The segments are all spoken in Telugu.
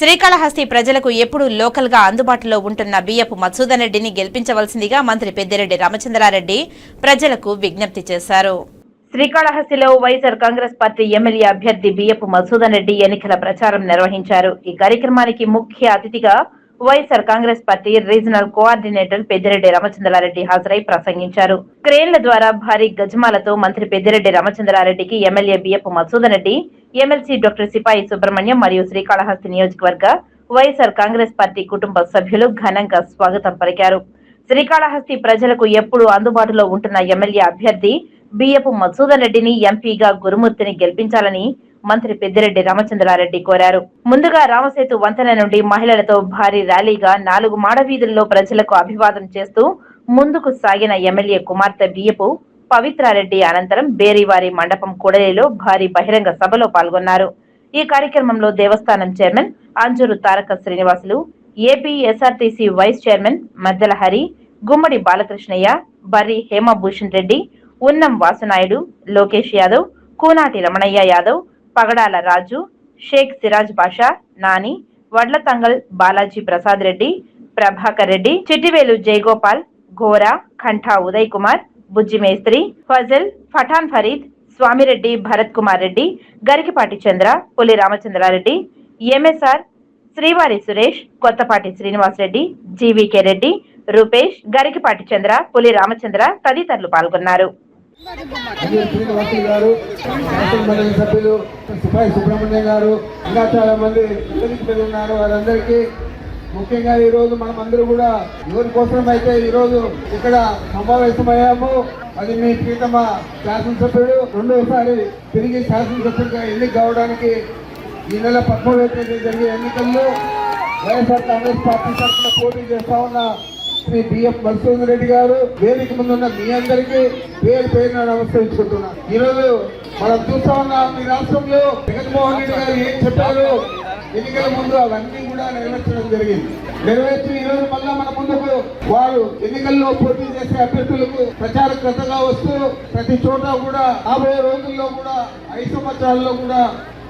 శ్రీకాళహస్తి ప్రజలకు ఎప్పుడూ లోకల్గా అందుబాటులో ఉంటున్న బియ్యపు మధుసూదన్ రెడ్డిని గెలిపించవలసిందిగా మంత్రి పెద్దిరెడ్డి రామచంద్రారెడ్డి ప్రజలకు విజ్ఞప్తి చేశారు. శ్రీకాళహస్తిలో వైఎస్ఆర్ కాంగ్రెస్ పార్టీ ఎమ్మెల్యే అభ్యర్థి బియ్యపు మధుసూదన్ రెడ్డి ఎన్నికల ప్రచారం నిర్వహించారు. ఈ కార్యక్రమానికి ముఖ్య అతిథిగా YSR Congress party regional coordinator Peddireddy Ramachandrareddy హాజరై ప్రసంగించారు. క్రేన్ల ద్వారా భారీ గజమాలతో మంత్రి Peddireddy రామచంద్రారెడ్డికి MLA BF Madhusudan Reddy MLC doctor Sipai Subrahmanyam మరియు శ్రీకాళహస్తి నియోజకవర్గ వైఎస్ఆర్ కాంగ్రెస్ పార్టీ కుటుంబ సభ్యులు ఘనంగా స్వాగతం పలికారు. శ్రీకాళహస్తి ప్రజలకు ఎప్పుడు అందుబాటులో ఉంటున్న ఎమ్మెల్యే అభ్యర్థి బియ్యపు మధుసూదన్ రెడ్డిని ఎంపీగా గురుమూర్తిని గెలిపించాలని మంత్రి పెద్దిరెడ్డి రామచంద్రారెడ్డి కోరారు. ముందుగా రామసేతు వంతెన నుండి మహిళలతో భారీ ర్యాలీగా నాలుగు మాడవీధుల్లో ప్రజలకు అభివాదం చేస్తూ ముందుకు సాగిన ఎమ్మెల్యే కుమార్తె బియ్యపు పవిత్రారెడ్డి అనంతరం బేరివారి మండపం కూడలిలో భారీ బహిరంగ సభలో పాల్గొన్నారు. ఈ కార్యక్రమంలో దేవస్థానం chairman Anjuru Taraka Srinivasulu AP SRTC vice chairman Maddela Hari Gummadi Balakrishnaiah Barri Hemabhushan Reddy Unnam Vasunaidu Lokesh Yadav కూనాటి Ramanaiah Yadav పగడాల రాజు షేక్ సిరాజ్ బాషా నాని వడ్లతంగల్ బాలాజీ ప్రసాద్ రెడ్డి ప్రభాకర్ రెడ్డి చిట్టివేలు జయగోపాల్ ఘోరా కంఠా ఉదయ్ కుమార్ బుజ్జి మేస్త్రి ఫజల్ ఫఠాన్ ఫరీద్ స్వామిరెడ్డి భరత్ కుమార్ రెడ్డి గరికిపాటి చంద్ర పులి రామచంద్రారెడ్డి ఎంఎస్ఆర్ శ్రీవారి సురేష్ కొత్తపాటి శ్రీనివాస్ రెడ్డి జీవీకే రెడ్డి రూపేష్ గరికిపాటి చంద్ర పులి రామచంద్ర తదితరులు పాల్గొన్నారు. అజయ్ గారు మండలి సభ్యులు సిపాయి సుబ్రహ్మణ్యం గారు ఇంకా చాలా మంది వేదిక ఉన్నారు. వారందరికీ ముఖ్యంగా ఈ రోజు మనం అందరూ కూడా ఎవరి కోసం అయితే ఈ రోజు ఇక్కడ సమావేశమయ్యాము అది మీ ప్రీతమ శాసనసభ్యుడు రెండోసారి తిరిగి శాసనసభ్యుడిగా ఎన్నిక కావడానికి ఈ నెల పద్మూడవ తేదీ జరిగే ఎన్నికల్లో వైఎస్ఆర్ కాంగ్రెస్ పార్టీ తరఫున పోటీ చేస్తా ఉన్న శ్రీ బిఎఫ్ మధుసూదన్ రెడ్డి గారు వేదిక ముందున్న మీ అందరికీ పేరు పేరున నమస్కరించుకుంటున్నాను. ఈ మనం చూస్తా ఉన్నాం ఈ రాష్ట్రంలో జగన్మోహన్ రెడ్డి గారు ఏం చెప్పారు? ఎన్నికల ముందు అవన్నీ కూడా నెరవేర్చడం జరిగింది. నెరవేర్చి ఈ రోజు మళ్ళా మన ముందుకు వారు ఎన్నికల్లో పోటీ చేసే అభ్యర్థులకు ప్రచారకర్తగా వస్తూ ప్రతి చోట కూడా రాబోయే రోజుల్లో కూడా ఐదు సంవత్సరాల్లో కూడా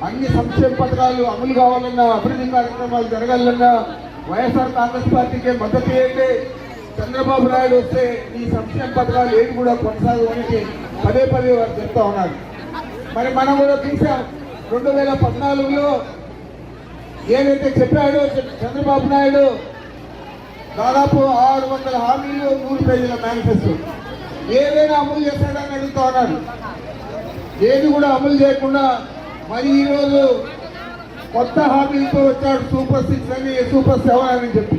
అన్ని సంక్షేమ పథకాలు అమలు కావాలన్నా అభివృద్ధి కార్యక్రమాలు జరగాలన్నా వైఎస్ఆర్ కాంగ్రెస్ పార్టీకి మద్దతు ఇవ్వండి. చంద్రబాబు నాయుడు వస్తే ఈ సంక్షేమ పథకాలు ఏది కూడా కొనసాగడానికి పదే పదే వారు చెప్తా ఉన్నారు. మరి మనం కూడా చూసాం రెండు వేల పద్నాలుగులో ఏదైతే చెప్పాడో చంద్రబాబు నాయుడు దాదాపు ఆరు వందల హామీలు నూరు పేజీల మేనిఫెస్టో. ఏదైనా అమలు చేస్తాడని అడుగుతా ఉన్నాడు ఏది కూడా అమలు చేయకుండా మరి ఈరోజు కొత్త హామీలతో వచ్చాడు సూపర్ సిక్స్ అని సూపర్ సెవెన్ అని చెప్పి.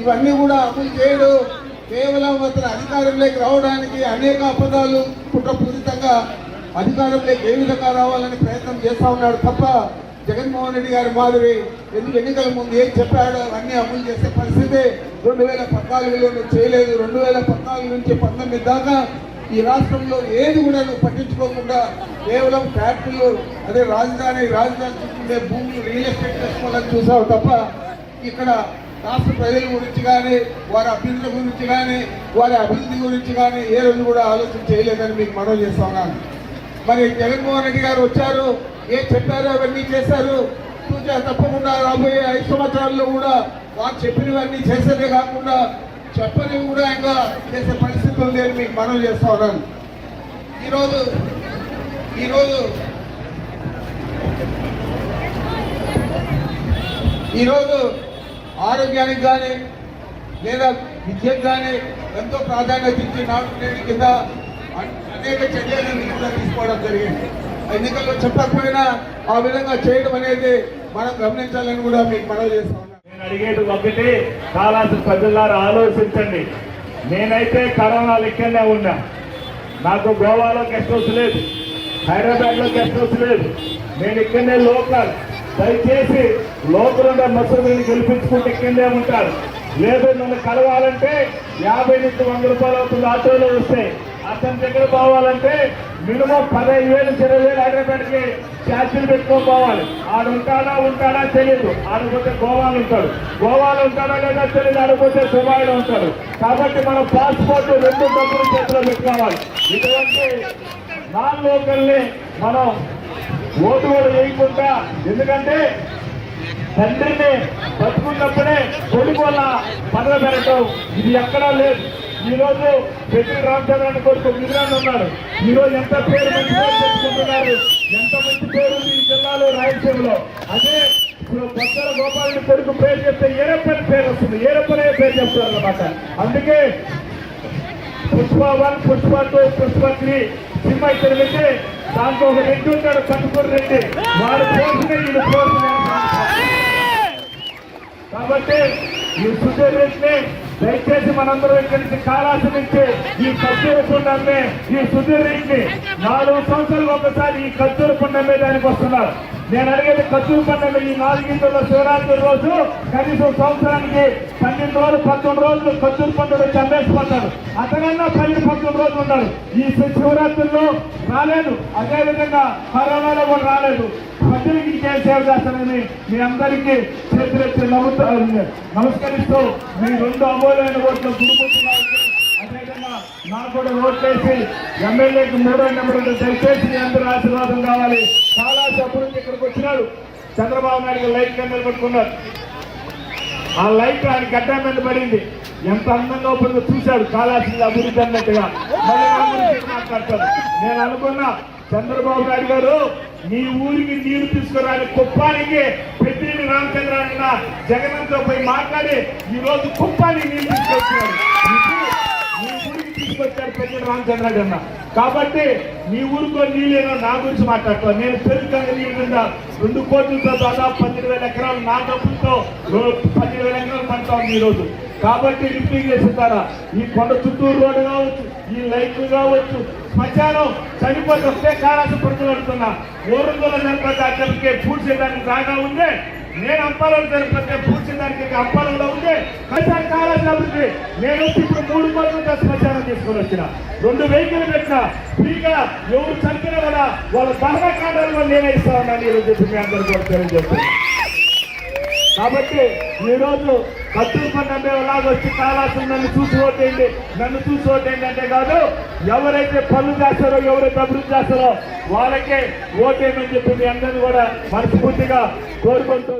ఇవన్నీ కూడా అమలు చేయడు. కేవలం అతను అధికారంలోకి రావడానికి అనేక అబద్ధాలు కుట్రపూరితంగా అధికారంలోకి ఏ విధంగా రావాలని ప్రయత్నం చేస్తా ఉన్నాడు తప్ప జగన్మోహన్ రెడ్డి గారి మాదిరి ఎందుకు ఎన్నికల ముందు ఏం చెప్పాడో అవన్నీ అమలు చేసే పరిస్థితి రెండు వేల పద్నాలుగులో చేయలేదు. రెండు వేల పద్నాలుగు నుంచి పంతొమ్మిది దాకా ఈ రాష్ట్రంలో ఏది కూడా నువ్వు పట్టించుకోకుండా కేవలం ఫ్యాక్టరీలు అదే రాజధాని రాజధాని చుట్టూ భూములు రియల్ ఎస్టేట్ చేసుకోవాలని చూసావు తప్ప ఇక్కడ రాష్ట్ర ప్రజల గురించి కానీ వారి అభ్యర్థుల గురించి కానీ వారి అభివృద్ధి గురించి కానీ ఏ రోజు కూడా ఆలోచన చేయలేదని మీకు మనవి చేస్తా ఉన్నాను. మరి జగన్మోహన్ రెడ్డి గారు వచ్చారు ఏం చెప్పారు అవన్నీ చేశారు. చూసా తప్పకుండా రాబోయే ఐదు సంవత్సరాల్లో కూడా వారు చెప్పినవన్నీ చేసేదే కాకుండా చెప్పని కూడా ఇంకా చేసే పరిస్థితి ఉంది అని మీకు మనవి చేస్తా ఉన్నాను. ఈరోజు ఈరోజు ఈరోజు ఆరోగ్యానికి కానీ లేదా విద్యకు కానీ ఎంతో ప్రాధాన్యత ఇచ్చి నాటునేటి కింద అనేక చర్యలను కూడా తీసుకోవడం జరిగింది. ఎన్నికల్లో చెప్పకపోయినా ఆ విధంగా చేయడం అనేది మనం గమనించాలని కూడా మీకు మనవి చేస్తాం నేను అడిగేది ఒకటి చాలా ప్రజలారా ఆలోచించండి. నేనైతే కరోనా లెక్కనే ఉన్నా. నాకు గోవాలో గెస్ట్ హౌస్ లేదు హైదరాబాద్లో గెస్ట్ హౌస్ లేదు. నేను ఇక్కడనే లోకల్. దయచేసి లోకల్ ఉండే గెలిపించుకుంటే కిందే ఉంటారు. లేదు నన్ను కలవాలంటే యాభై నుంచి వంద రూపాయలు అవుతుంది ఆటోలో వస్తే. అతని దగ్గర పోవాలంటే మినిమం పదహైదు వేలు ఇరవై వేలు హైదరాబాద్కి ఛార్జీలు పెట్టుకొని పోవాలి. ఆడు ఉంటాడా ఉంటాడా తెలియదు ఆడపోతే గోవాలు ఉంటాడు. గోవాలు ఉంటాడా లేదా తెలియదు ఆడపోతే దుబాయ్లో ఉంటాడు. కాబట్టి మన పాస్పోర్ట్ రెండు డబ్బులు చేతిలో పెట్టుకోవాలి. ఇటువంటి నాన్ లోకల్ని మనం ఓటు కూడా వేయకుండా. ఎందుకంటే తండ్రిని బతుకున్నప్పుడే కొడుకు వల్ల పదవి పెరగటం ఇది ఎక్కడా లేదు. ఈ రోజు పెద్ద రామచంద్రాన్ని కొడుకు మిగిలిన ఉన్నారు ఈ రోజు ఎంత పేరు మంచి పేరు తెచ్చుకుంటున్నారు? ఎంత మంచి పేరు ఉంది ఈ జిల్లాలో రాయలసీమలో? అదే ఇప్పుడు బొత్తల గోపాలని కొడుకు పేరు చెప్తే ఏరప్పని పేరు వస్తుంది. ఏరప్పనే పేరు చెప్తారు అనమాట అందుకే Pushpa one Pushpa two Pushpa three cinema ఇక్కడ దాంట్లో ఒక రెడ్డి ఉంటాడు కట్టుకుని రెడ్డి. వాడు పోసిన వీళ్ళు పోసిన కాబట్టి ఈ సుధీర్ రెడ్డిని దయచేసి మనందరం ఇక్కడి నుంచి కాళాసి నుంచి ఈ కత్తూరు పుండమ్మే ఈ సుధీర్ రెడ్డిని నాలుగు సంవత్సరాలు ఒకసారి ఈ కత్తూరు పుండమ్మే దానికి వస్తున్నారు. నేను అడిగేది ఖర్చులు పండుగ ఈ నాలుగింటిలో శివరాత్రి రోజు కనీసం సంవత్సరానికి పన్నెండు రోజులు పంతొమ్మిది రోజులు ఖర్చులు పండుగ వచ్చి అతనన్నా పది పంతొమ్మిది రోజులు ఉన్నారు ఈ శివరాత్రిలో రాలేదు. అదేవిధంగా కరోనాలో కూడా రాలేదు. ప్రజలకి ఇంకేం సేవ చేస్తానని మీ అందరికీ చేతులెత్తి నమ్ముతా నమస్కరిస్తూ మీ రెండు అమూల్యమైన ఓట్లు గురుకుంటున్నారు అదేవిధంగా నాకు కూడా ఓట్లేసి ఎమ్మెల్యేకి మూడో నెంబర్ దయచేసి మీ అందరూ ఆశీర్వాదం కావాలి. చాలా అభివృద్ధి ఇక్కడికి వచ్చినాడు. చంద్రబాబు నాయుడు లైట్ కింద నిలబెట్టుకున్నాడు ఆ లైట్ ఆయన గడ్డ మీద పడింది. ఎంత అందంగా ఉంటుందో చూశాడు. కాళాశ్రీ అభివృద్ధి అన్నట్టుగా. మాట్లాడతాడు? నేను అనుకున్నా చంద్రబాబు నాయుడు గారు మీ ఊరికి నీరు తీసుకురాని కుప్పానికి పెద్దిరెడ్డి రామచంద్ర అన్న జగన్తో పోయి మాట్లాడి ఈ రోజు కుప్పానికి నీరు తీసుకొచ్చినాడు. తీసుకొచ్చాడు పెద్దిరెడ్డి రామచంద్ర అన్న కాబట్టి మీ ఊరికో నీళ్ళేనో నా గురించి మాట్లాడతాను నేను పెరుగుతాను నీళ్ళు కింద రెండు కోట్లతో దాదాపు పన్నెండు వేల ఎకరాలు నా డబ్బులతో పన్నెండు వేల ఎకరాలు పంటాం ఈ రోజు. కాబట్టి లిఫ్టింగ్ చేస్తారా ఈ కొండ చుట్టూరు రోడ్డు కావచ్చు ఈ లైట్లు కావచ్చు శ్మశానం చనిపోతే వస్తే కారాసు పురుగులు పడుతున్నా ఊరుందుల చనిపోతే పూర్తి పూడ్చేదానికి రాగా ఉందే నేను అంపాలలో చనిపోతే పూడ్చేదానికి అంపాలలో ఉంటే కలిసి కారాసు అభివృద్ధి. నేను వచ్చి ఇప్పుడు మూడు కోట్లతో శ్మశానం తీసుకొని వచ్చిన. రెండు వెహికల్ పెట్టిన. ఫ్రీగా ఎవరు చనిపోయినా కూడా వాళ్ళ సహకారాలు నేనే ఇస్తా ఉన్నాను ఈరోజు చెప్పి మీ అందరూ కూడా తెలియజేస్తున్నాను. కాబట్టి ఈరోజు రోజు కత్తూరు వచ్చి కాలాసం నన్ను చూసి ఓటేయండి. నన్ను చూసి ఓటేయండి అంటే కాదు ఎవరైతే పనులు చేస్తారో ఎవరైతే అభివృద్ధి చేస్తారో వాళ్ళకే ఓటేయమని చెప్పి మీ అందరిని కూడా మనస్ఫూర్తిగా కోరుకుంటూ